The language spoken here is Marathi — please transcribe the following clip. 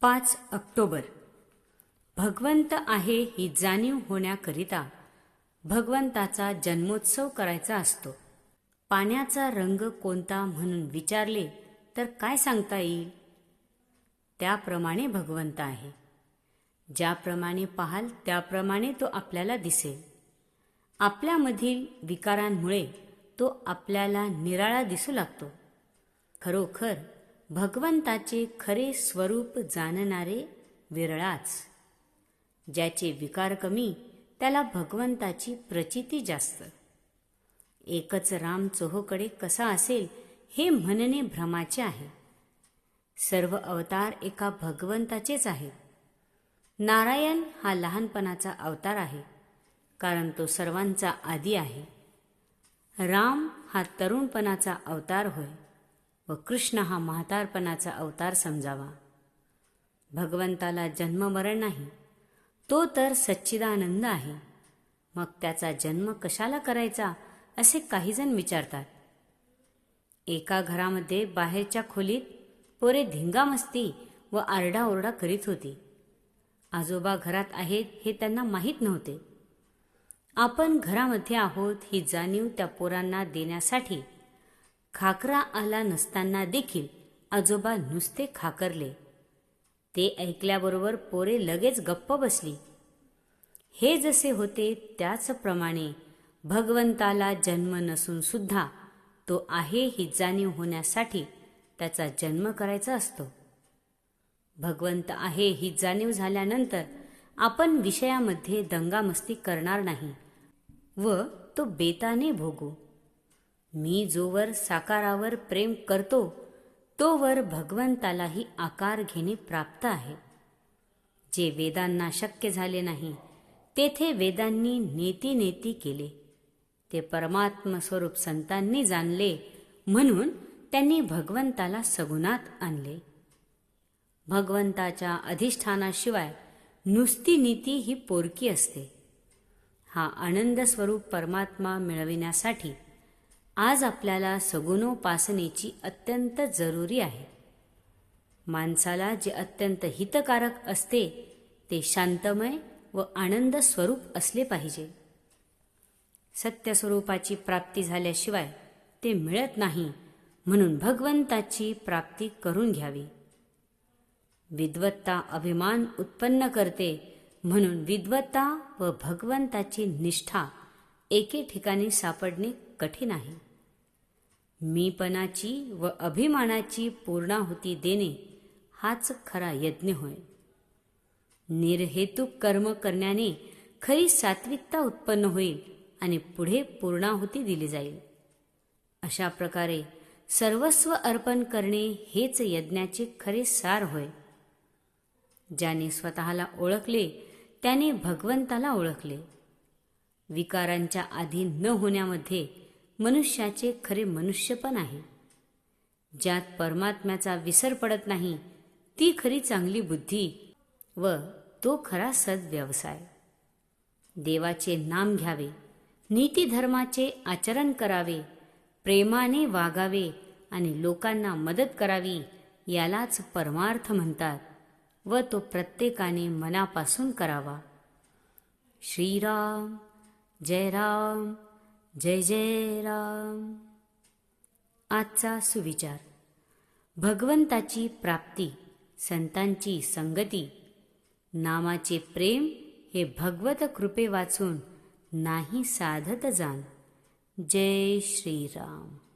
पाच ऑक्टोबर. भगवंत आहे ही जाणीव होण्याकरिता भगवंताचा जन्मोत्सव करायचा असतो. पाण्याचा रंग कोणता म्हणून विचारले तर काय सांगता येईल? त्याप्रमाणे भगवंत आहे. ज्याप्रमाणे पाहाल त्याप्रमाणे तो आपल्याला दिसेल. आपल्यामधील विकारांमुळे तो आपल्याला निराळा दिसू लागतो. खरोखर भगवंताचे खरे स्वरूप जाणणारे विरळाच. ज्याचे विकार कमी त्याला भगवंताची प्रचिती जास्त. एकच राम चोहोकडे कसा असेल हे म्हणणे भ्रमाचे आहे. सर्व अवतार एका भगवंताचेच आहेत. नारायण हा लहानपणाचा अवतार आहे कारण तो सर्वांचा आदी आहे. राम हा तरुणपणाचा अवतार होय. व कृष्ण हा म्हातारपणाचा अवतार समजावा. भगवंताला जन्ममरण नाही तो तर सच्चिदानंद आहे. मग त्याचा जन्म कशाला करायचा असे काहीजण विचारतात. एका घरामध्ये बाहेरच्या खोलीत पोरे धिंगामस्ती व आरडाओरडा करीत होती. आजोबा घरात आहेत हे त्यांना माहीत नव्हते. आपण घरामध्ये आहोत ही जाणीव त्या पोरांना देण्यासाठी खाकरा आला नसताना देखील आजोबा नुसते खाकरले. ते ऐकल्याबरोबर पोरे लगेच गप्प बसली. हे जसे होते त्याचप्रमाणे भगवंताला जन्म नसून सुद्धा तो आहे ही जाणीव होण्यासाठी त्याचा जन्म करायचा असतो. भगवंत आहे ही जाणीव झाल्यानंतर आपण विषयामध्ये दंगामस्ती करणार नाही व तो बेताने भोगू. मी जोवर साकारावर प्रेम करतो तोवर भगवंतालाही आकार घेणे प्राप्त आहे. जे वेदांना शक्य झाले नाही तेथे वेदांनी नेती नेती केले. ते परमात्म स्वरूप संतांनी जाणले म्हणून त्यांनी भगवंताला सगुणात आणले. भगवंताच्या अधिष्ठानाशिवाय नुसती नीती ही पोरकी असते. हा आनंद स्वरूप परमात्मा मिळविण्यासाठी आज आपल्याला सगुणोपासनेची अत्यंत जरुरी आहे. माणसाला जे अत्यंत हितकारक असते ते शांतमय व आनंद स्वरूप असले पाहिजे. सत्यस्वरूपाची प्राप्ती झाल्याशिवाय ते मिळत नाही म्हणून भगवंताची प्राप्ती करून घ्यावी. विद्वत्ता अभिमान उत्पन्न करते म्हणून विद्वत्ता व भगवंताची निष्ठा एके ठिकाणी सापडणे कठीण आहे. मीपणाची व अभिमानाची पूर्णाहुती देणे हाच खरा यज्ञ होय. निर्हेतुक कर्म करण्याने खरी सात्विकता उत्पन्न होईल आणि पुढे पूर्णाहुती दिली जाईल. अशा प्रकारे सर्वस्व अर्पण करणे हेच यज्ञाचे खरे सार होय. ज्याने स्वतःला ओळखले त्याने भगवंताला ओळखले. विकारांच्या आधी न होण्यामध्ये मनुष्याचे खरे मनुष्यपण आहे. ज्यात परमात्म्याचा विसर पडत नाही ती खरी चांगली बुद्धी व तो खरा सद्व्यवसाय. देवाचे नाम घ्यावे नीतीधर्माचे आचरण करावे प्रेमाने वागावे आणि लोकांना मदत करावी यालाच परमार्थ म्हणतात व तो प्रत्येकाने मनापासून करावा. श्रीराम जय राम. जय जय राम आजचा सुविचार. भगवंताची प्राप्ती संतांची संगती नामाचे प्रेम हे भगवत कृपे वाचून नाही साधत जाण. जय श्रीराम.